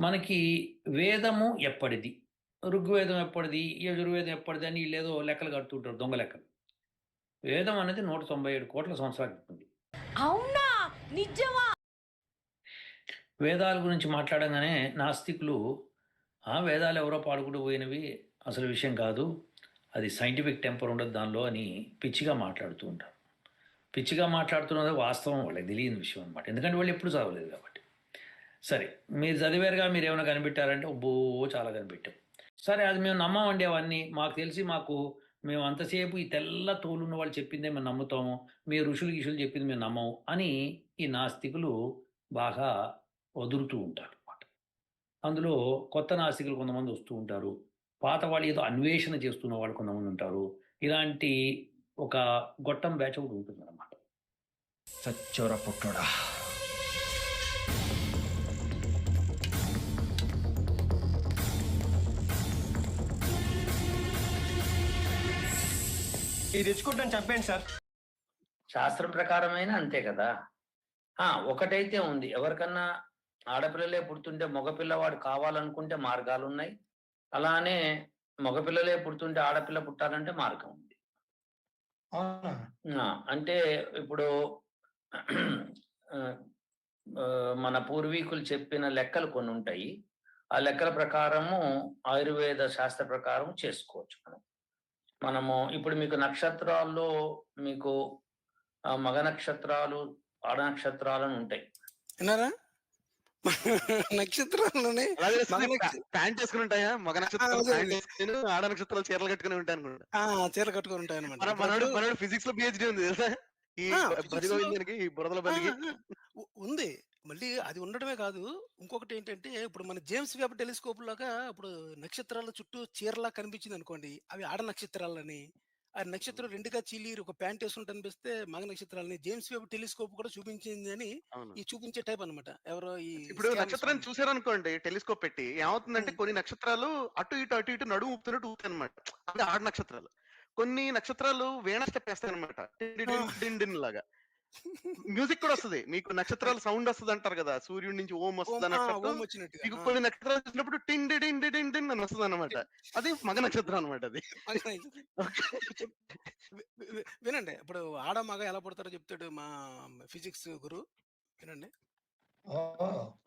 మనకి వేదము ఎప్పటిది ఋగ్వేదం ఎప్పటిది యజుర్వేదం ఎప్పటిది అని వీళ్ళేదో లెక్కలు కడుతుంటారు దొంగ లెక్కలు. వేదం అనేది నూట తొంభై ఏడు కోట్ల సంవత్సరాల ఉంది అవునా? నిజమా? వేదాల గురించి మాట్లాడగానే నాస్తికులు ఆ వేదాలు ఎవరో పాడుకుంటూ పోయినవి అసలు విషయం కాదు. అది సైంటిఫిక్ టెంపర్ ఉండదు దానిలో అని పిచ్చిగా మాట్లాడుతూ ఉంటారు. పిచ్చిగా మాట్లాడుతున్నది వాస్తవం వాళ్ళకి తెలియని విషయం అనమాట ఎందుకంటే వాళ్ళు ఎప్పుడు చదవలేదు కాబట్టి. సరే మీరు చదివారుగా మీరు ఏమైనా కనిపెట్టారంటే బో చాలా కనిపెట్టాం. సరే అది మేము నమ్మమండి అవన్నీ. మాకు తెలిసి మాకు మేము అంతసేపు ఈ తెల్ల తోలున్న వాళ్ళు చెప్పిందే మేము నమ్ముతాము. మీ ఋషులు గిషులు చెప్పింది మేము నమ్మము అని ఈ నాస్తికులు బాగా వదులుతూ ఉంటారు అన్నమాట అందులో కొత్త నాస్తికులు కొంతమంది వస్తూ ఉంటారు. పాత వాళ్ళు ఏదో అన్వేషణ చేస్తున్న వాళ్ళు కొంతమంది ఉంటారు. ఇలాంటి ఒక గొట్టం బ్యాచ్ ఒకటి ఉంటుంది అనమాట సచ్చోర పుట్టోడా. ఇది తెచ్చుకుంటాను చంపేయండి సార్. శాస్త్రం ప్రకారమైన అంతే కదా? ఆ ఒకటైతే ఉంది. ఎవరికన్నా ఆడపిల్లలే పుడుతుంటే మగపిల్లవాడు కావాలనుకుంటే మార్గాలు ఉన్నాయి అలానే మగపిల్లలే పుడుతుంటే ఆడపిల్ల పుట్టాలంటే మార్గం ఉంది. అంటే ఇప్పుడు మన పూర్వీకులు చెప్పిన లెక్కలు కొన్ని ఉంటాయి ఆ లెక్కల ప్రకారము ఆయుర్వేద శాస్త్ర ప్రకారం చేసుకోవచ్చు మనం. మనము ఇప్పుడు మీకు నక్షత్రాల్లో మీకు ఆ, మగ నక్షత్రాలు ఆడ నక్షత్రాలు అని ఉంటాయి. విన్నారా? నక్షత్రాల్లోనే ప్యాంట్ వేసుకుని ఉంటాయా? మగ నక్షత్రాలు ఆడ నక్షత్రాలు చీరలు కట్టుకుని ఉంటాయి అనుకుంటా ఆ చీర కట్టుకొని ఉంటాయి అనమాట మన మనోడు మనోడు ఫిజిక్స్లో పిహెచ్డి ఉంది తెలుసా? ఈ బురదల బలికి ఉంది. మళ్ళీ అది ఉండడమే కాదు. ఇంకొకటి ఏంటంటే ఇప్పుడు మన జేమ్స్ వెబ్ టెలిస్కోప్ లాగా ఇప్పుడు నక్షత్రాల చుట్టూ చీరలా కనిపించింది అనుకోండి. అవి ఆడ నక్షత్రాలని ఆ నక్షత్రం రెండుగా చీలి ఒక ప్యాంట్ వేసుకుంటే అనిపిస్తే మగ నక్షత్రాలని జేమ్స్ వెబ్ టెలిస్కోప్ కూడా చూపించింది అని ఈ చూపించే టైప్ అన్నమాట. ఎవరో ఈ ఇప్పుడు నక్షత్రాన్ని. చూసారనుకోండి టెలిస్కోప్ పెట్టి ఏమవుతుందంటే. కొన్ని నక్షత్రాలు అటు ఇటు అటు ఇటు నడుము ఊపుతున్నట్టు ఊపుతాయి అనమాట అంటే ఆడ నక్షత్రాలు. కొన్ని నక్షత్రాలు వేణ స్టెప్ వేస్తాయి అనమాట లాగా. మ్యూజిక్ కూడా వస్తుంది. మీకు నక్షత్రాలు సౌండ్ వస్తుంది అంటారు కదా సూర్యుడి నుంచి ఓం వస్తుంది అన్నట్టు మీకు. కొన్ని నక్షత్రాలు చూసినప్పుడు టిన్ డి టిన్ డి టిన్ అని వస్తుంది అనమాట అది మగ నక్షత్రం అనమాట అది. వినండి. ఇప్పుడు ఆడ మగ ఎలా పడతారో చెప్తాడు మా ఫిజిక్స్ గురు వినండి.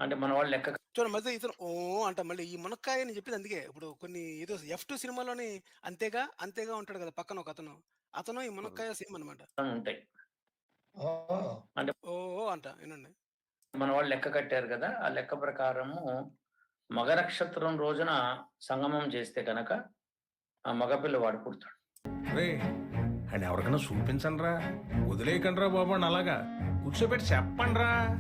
అంటే మన వాళ్ళు లెక్క చూడండి మధ్య ఇతను ఓ అంట మళ్ళీ ఈ మునక్కాయ అని చెప్పింది అందుకే. ఇప్పుడు కొన్ని ఏదో ఎఫ్ టూ సినిమాలోని అంతేగా అంతేగా ఉంటాడు కదా పక్కన ఒక అతను. అతను ఈ మునక్కాయ సేమ్ అనమాట ఉంటాయి. ఓ ఓ అంట వినండి. మన వాళ్ళు లెక్క కట్టారు కదా ఆ లెక్క ప్రకారము మగ నక్షత్రం రోజున సంగమం చేస్తే కనుక ఆ మగపిల్లవాడు పుడతాడు. రే అండ్ ఎవరికైనా చూపించండి రా వదిలేయకండి రా బాబు అని అలాగా. కూర్చోబెట్టి చెప్పండి రా